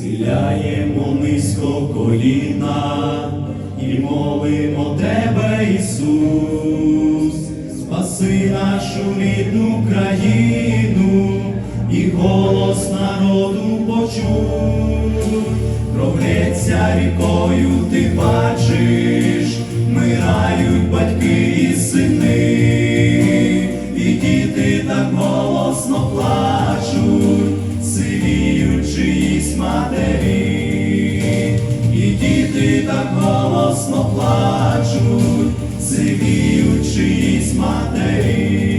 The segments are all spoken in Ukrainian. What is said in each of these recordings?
Схиляємо низько коліна і молимо тебе, Ісус, спаси нашу рідну країну і голос народу почуй, Кровлється рікою, ти бачиш, мирають батьки і сини, і діти так голосно плачуть, так голосно плачуть, сивіють чиїсь матері.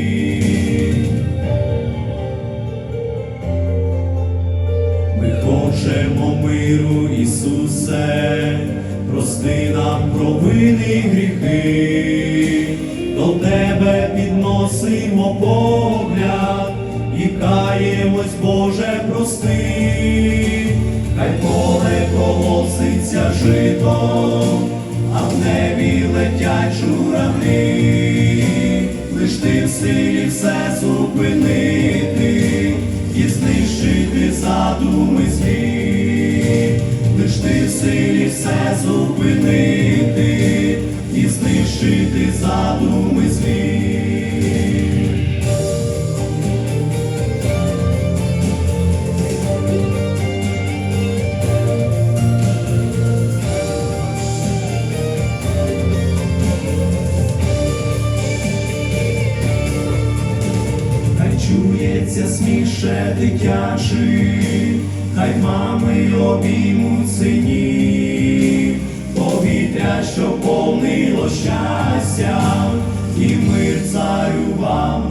Ми хочемо миру, Ісусе, прости нам провини гріхи, до Тебе підносимо погляд і каємось, Боже, прости, хай поле колоситься житом, а в небі летять журавлі, лиш ти в силі все зупинити і знищити задуми злі, лиш ти в силі все зупинити і знищити задуми злі. Чується сміше дитячий, хай мами обіймуть сині, повітря, що повнило щастя, і мир царював на землі.